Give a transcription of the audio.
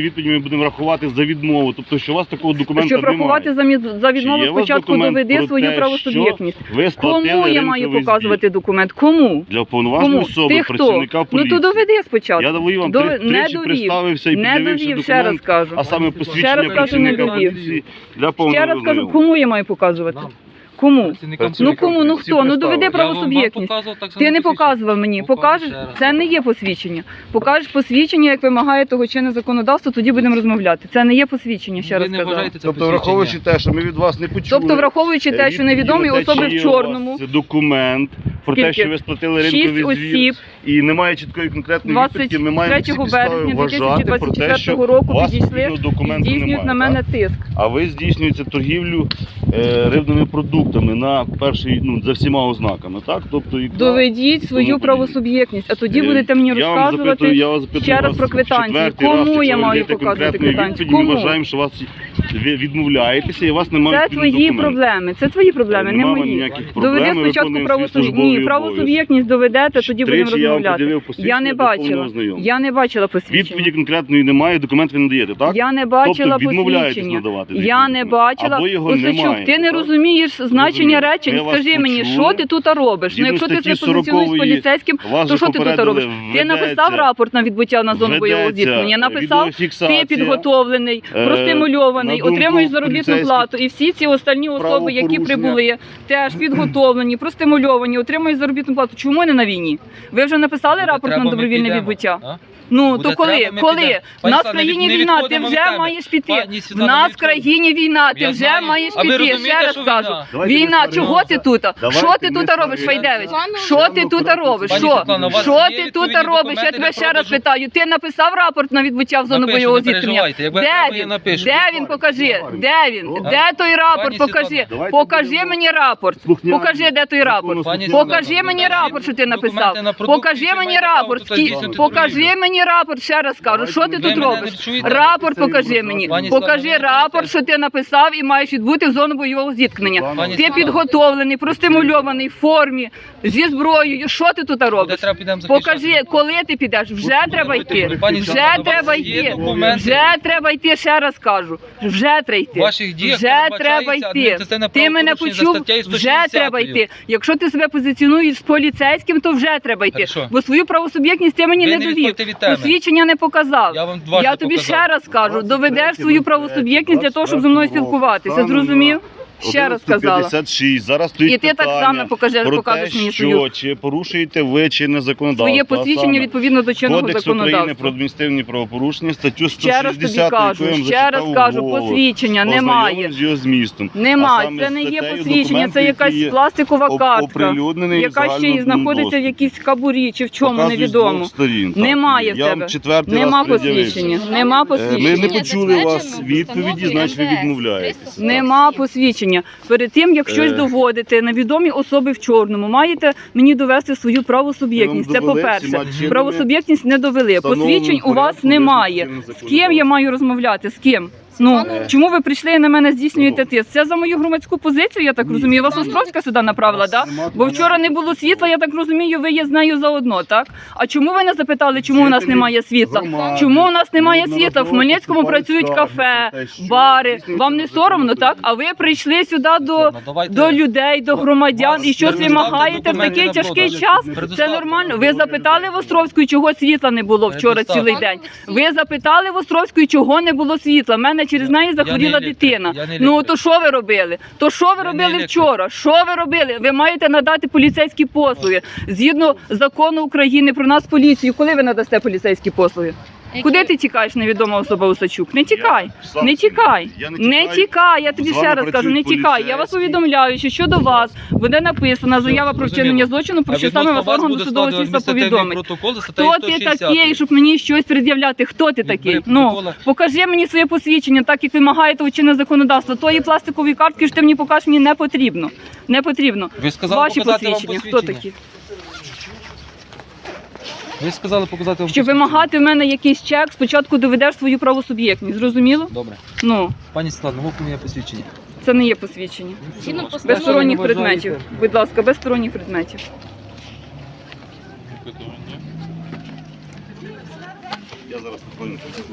відповідь ми будемо рахувати за відмову. Тобто, що у вас такого документа Щоб немає. рахувати за, мід- за відмову, є у вас спочатку документ доведи свою правосуб'єктність. що Ви сплатили Кому я маю ринковий показувати документ? Кому? збір для Кому? особи, Ти хто? працівника Ну поліції. то доведи спочатку. Я довів вам три, не тричі довів. представився і Не піддивився довів, ще раз документ, кажу. а саме Ще посвідчення раз кажу, не працівника довів. поліції для повного Ще раз кажу, кому я маю показувати? Кому? Ну кому? Ну хто? Ну доведи правосуб'єктність. Ти не показував мені. Покажеш? Це не є посвідчення. Покажеш посвідчення, як вимагає того чинне законодавство, тоді будемо розмовляти. Це не є посвідчення, ще раз сказав. Тобто, враховуючи те, що ми від вас не почули. Тобто, враховуючи те, що невідомі особи в чорному. Це документ про те, що ви сплатили ринкові звіт. осіб і немає чіткої конкретної відповіді, ми маємо всі підстави березня вважати про те, що року вас і документу немає. на мене тиск. А ви здійснюєте торгівлю е, рибними продуктами на перший, ну за всіма ознаками, так? Тобто ікра, Доведіть свою правосуб'єктність, а тоді Е, будете мені я вам розказувати. я вас запитую ще раз про квитанції. четвертий раз, Кому якщо я ви маю даєте показувати конкретної квитанції? відповіді, Ми Кому? вважаємо, що вас ви відмовляєтеся і вас немає Це твої документу. проблеми. Це твої проблеми, не Нема мої. ніяких проблем, Доведи ми спочатку виконуємо правосуб'єктність. Ні, правосуб'єктність доведете, тоді будемо Тричі я вам пред'явив Я не до повного бачила. Я не бачила посвідчення. Відповіді конкретної немає, документ ви не даєте, так? Я не бачила тобто відмовляєтесь посвідчення. надавати Я не бачила. Або його немає. ти не так? розумієш значення Розумію. речень. Вас Скажи мені, почули. що ти тут робиш? Ну, Згідно якщо ти статті себе позиціонуєш 40-ї поліцейським, Вас то же що ти тут попередили, робиш? Ти написав рапорт на відбуття на зону бойового ведеться зіткнення. Написав, відеофіксація. ти підготовлений, Е, простимульований, на думку отримуєш заробітну поліцейських плату. І всі ці остальні особи, які правопорушення. прибули, теж підготовлені, простимульовані, отримують заробітну плату. Чому не на війні? Ви вже написали рапорт на добровільне відбуття? Ну Буде то коли? треба, коли? В нас в країні війна, ти вже маєш піти. В нас в країні війна, ти вже маєш піти. Ще раз кажу. війна? Чого ти тут? Що ти тут робиш. Файдевич? Що ти тут робиш? Що? Що ти тут робиш? Я тебе ще раз питаю. Ти написав рапорт на відбуття в зону бойового зіткнення? Де він? Де він? Покажи. Де він? Де той рапорт? Покажи. Покажи мені рапорт. Покажи, де той рапорт. Покажи мені рапорт, що ти написав. на продукти, Покажи мені рапорт. Покажи мені рапорт, ще раз кажу. Що ти тут робиш? Рапорт покажи мені. Покажи рапорт, що ти написав і маєш відбути в зону бойового зіткнення. Ти підготовлений, простимульований, в формі, зі зброєю. Що ти тут робиш? Покажи, коли ти підеш. Вже треба йти. Пані Вже Світлана, у вас треба є йти. документи? Вже треба йти. Ще раз кажу. Вже треба йти. Ваших діях Вже передбачається треба йти. адміністративне Ти мене правопорушення за почув. статтею Вже 160. треба йти. Якщо ти себе позиціонуєш з поліцейським, то вже треба йти. Хорошо. Бо свою правосуб'єктність ти мені Ви не не довів. відходьте від теми. Посвідчення не показав. Я вам дважди Я тобі показав. ще раз кажу, доведеш свою правосуб'єктність для того, щоб зі мною спілкуватися. Зрозумів? Ще раз сказала. 11.56. Зараз стоїть І ти так питання само покажеш, про покажеш те, мені що свою чи порушуєте ви чинне законодавство. своє посвідчення відповідно до чинного Кодекс України про законодавства. адміністративні правопорушення, статтю Ще раз тобі 160, яку я вам ще раз зачитав кажу, вголос. посвідчення немає. Ознайомив з його змістом. А Немає, саме це не є статтею посвідчення, це документу, якась який є пластикова оп- картка, оприлюднений в яка ще й загальному знаходиться в доступі. якійсь кабурі чи в чому з невідомо. двох сторін, так. Немає в Я вам тебе. четвертий Нема раз пред'явився. посвідчення. Нема Е, Ми посвідчення. не почули вас відповіді, значить ви відмовляєтесь. Нема посвідчення. Перед тим, як щось доводити, доводите, невідомі особи в чорному, маєте мені довести свою правосуб'єктність. Це довели по-перше. Правосуб'єктність не довели. Посвідчень у вас немає. З ким я маю розмовляти? З ким? Ну Е. чому ви прийшли і на мене здійснюєте тиск? Це за мою громадську позицію, я так розумію. Вас Островська сюди направила, так? Бо вчора не було світла, я так розумію, ви є з нею заодно, так? А чому ви не запитали, чому у нас немає світла? Чому у нас немає світла? В Хмельницькому працюють кафе, бари. Вам не соромно, так? А ви прийшли сюди до, до людей, до громадян і щось вимагаєте в такий тяжкий час. Це нормально. Ви запитали в Островської, чого світла не було вчора цілий день. Ви запитали в Островської, чого не було світла. У мене через неї не захворіла дитина. не Ну то що ви робили? То що ви Я робили вчора? Що ви робили? Ви маєте надати поліцейські послуги згідно закону України про нас поліцію. Коли ви надасте поліцейські послуги? Куди ти тікаєш, невідома особа Усачук? Не тікай, Я не тікай, Я не не тікаю. тікай. Я тобі З вами ще раз кажу, не працюють тікай. Я вас поліцейські. повідомляю, що щодо вас буде написана заява про зрозуміло. вчинення злочину, про що саме вас орган досудового слідства повідомить. протокол за статтею Хто ти 160. такий, щоб мені щось пред'являти? Хто ти такий? Ну протокола. покажи мені своє посвідчення, так як вимагає того чинне законодавство. Тої пластикової картки, що ти мені покажеш, мені не потрібно. Не потрібно. Ви сказали Ваші показати вам посвідчення. Хто такі? Ви сказали показати вам Щоб вимагати в мене якийсь чек, спочатку доведеш свою правосуб'єктність. Зрозуміло? Добре. Ну Пані Світлана, мовку мені посвідчення. це не є посвідчення. Згідно Без постанови сторонніх вважаєте? предметів. Будь ласка, без сторонніх предметів. Я зараз покажу.